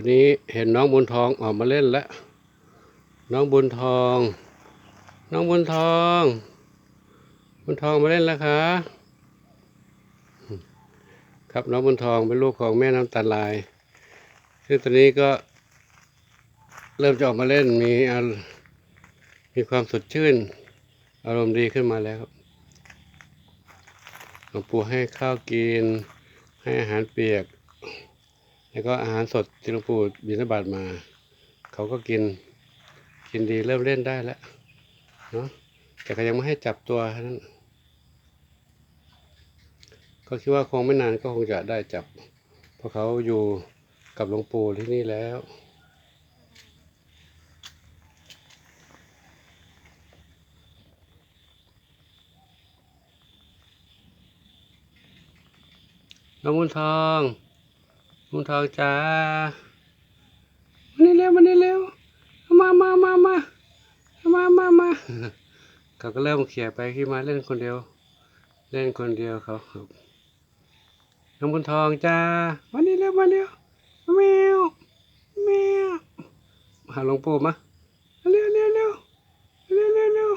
วันนี้เห็นน้องบุญทองออกมาเล่นแล้ว น้องบุญทอง น้องบุญทอง บุญทองมาเล่นแล้วคะครับน้องบุญทองเป็นลูกของแม่น้ำตาลลายซึ่งตอนนี้ก็เริ่มจะออกมาเล่นมีมีความสดชื่น อารมณ์ดีขึ้นมาแล้วครับหลวงปู่ให้ข้าวกิน ให้อาหารเปียก แล้วก็อาหารสดที่หลวงปู่บิณฑบาตมา เขาก็กินกินดีเริ่มเล่นได้แล้วเนาะแต่ก็ยังไม่ให้จับตัวนั้นก็คิดว่าคงไม่นานก็คงจะได้จับ เพราะเขาอยู่กับหลวงปู่ที่นี่แล้ว น้องมุนทอง มุนทองจ้ามานี่เร็วมานี่เร็วมามามามามามามาเขาก็เริ่มเขี่ยไปขี่มาเล่นคนเดียว เล่นคนเดียวเขาครับน้องบุญทองจ้ามานี่เร็วมาเร็วแมวแมวหาหลวงปู่มาเร็วเร็วเร็วเร็วเร็วเร็ว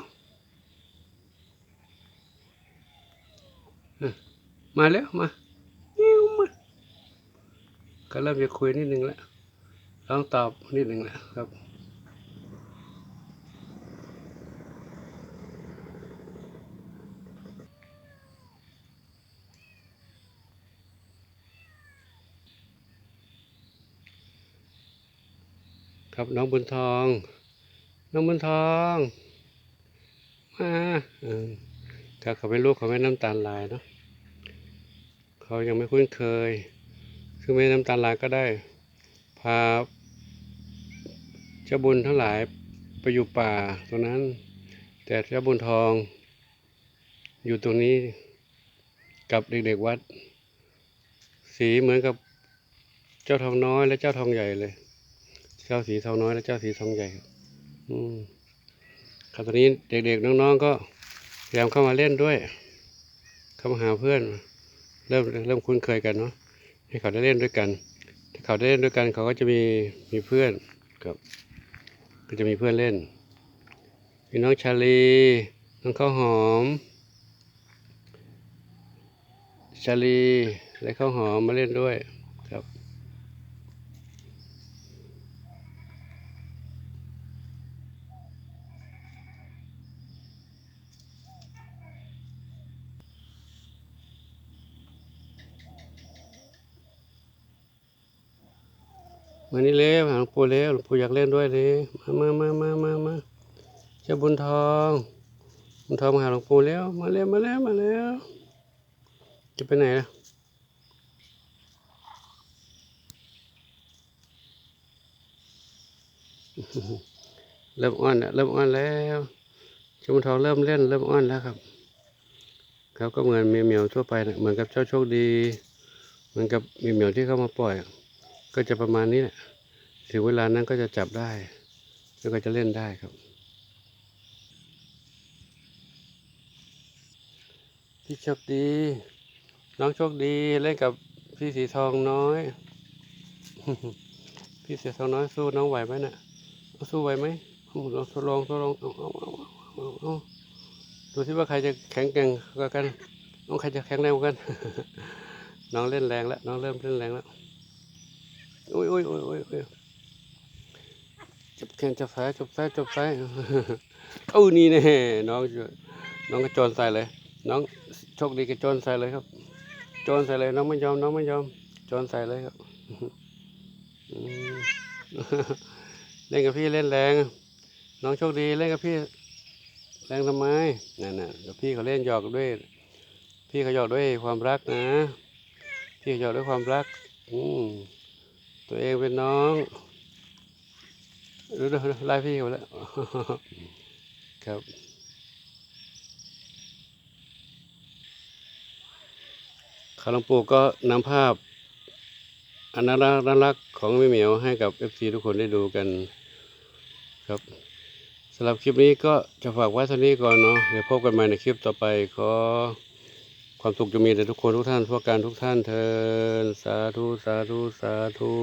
มาเร็วมา ก็เริ่มจะคุยนิดนึงแล้วลองตอบนิดนึงแล้วครับครับน้องบุญทอง น้องบุญทองมาเออครับเขาเป็นลูกของแม่น้ำตาลลายเนาะเขายังไม่คุ้นเคย ซึ่งแม่น้ำตาลลาก็ได้พาเจ้าบุญทั้งหลายไปอยู่ป่าตรงนั้น แต่เจ้าบุญทอง อยู่ตรงนี้กับเด็กๆวัด สีเหมือนกับเจ้าทองน้อยและเจ้าทองใหญ่เลย เจ้าสีทองน้อยและเจ้าสีทองใหญ่ อืมครับตอนนี้เด็กๆน้องๆก็พยายามเข้ามาเล่นด้วย เข้ามาหาเพื่อน เริ่มเริ่มคุ้นเคยกันเนาะ ให้เขาได้เล่นด้วยกัน ถ้าเขาได้เล่นด้วยกันเขาก็จะมีมีเพื่อนครับ ก็จะมีเพื่อนเล่นมีน้องชาลีน้องข้าวหอม ชาลีและข้าวหอมมาเล่นด้วยครับ มานี่เร็วหาหลวงปู่เร็วหลวงปู่อยากเล่นด้วยเลยมามามามามามาเจ้าบุญทองบุญทองมาหาหลวงปู่เร็วมาเร็วมาเร็วมาเร็วจะไปไหนล่ะเริ่มอ้อนแล้วเริ่มอ้อนแล้วเจ้าบุญทองเริ่มเล่นเริ่มอ้อนแล้วครับเขาก็เหมือนเมียเหมียวทั่วไปนะเหมือนกับเจ้าโชคดี เหมือนกับเมียเหมียวที่เขามาปล่อย ก็จะประมาณนี้แหละถึงเวลานั้นก็จะจับได้ แล้วก็จะเล่นได้ครับ พี่โชคดี น้องโชคดีเล่นกับพี่สีทองน้อย พี่สีทองน้อยสู้น้องไหวไหมน่ะสู้ไหวไหมเอาลองทดลองทดลองดูที่ว่าใครจะแข็งแกร่งกว่ากัน น้องใครจะแข็งแรงกว่ากัน น้องเล่นแรงแล้ว น้องเริ่มเล่นแรงแล้ว โอ้ยโอ้ยโอ้ยโอ้ยจับแขนจับซ้ายจับซ้ายจับซ้ายเอ้านี่แน่น้องน้องก็โจรใส่เลย น้องโชคดีก็โจรใส่เลยครับ โจรใส่เลย น้องไม่ยอมน้องไม่ยอมโจรใส่เลยครับเล่นกับพี่เล่นแรง น้องโชคดีเล่นกับพี่ แรงทำไมนั่นน่ะเดี๋ยวพี่เขาเล่นหยอกด้วย พี่เขาหยอกด้วยความรักนะ พี่เขาหยอกด้วยความรัก อืม ตัวเองเป็นน้องดูดูดูไล่พี่เขาแล้วครับข้าหลวงปูก็นำภาพอันน่ารักน่ารักของแม่เหมียวให้กับเอฟซีทุกคนได้ดูกันครับสำหรับคลิปนี้ก็จะฝากไว้เท่านี้ก่อนเนาะเดี๋ยวพบกันใหม่ในคลิปต่อไปขอ ความสุขจะมีแต่ทุกคนทุกท่านทั่วการทุกท่านเทินสาธุ สาธุ สาธุ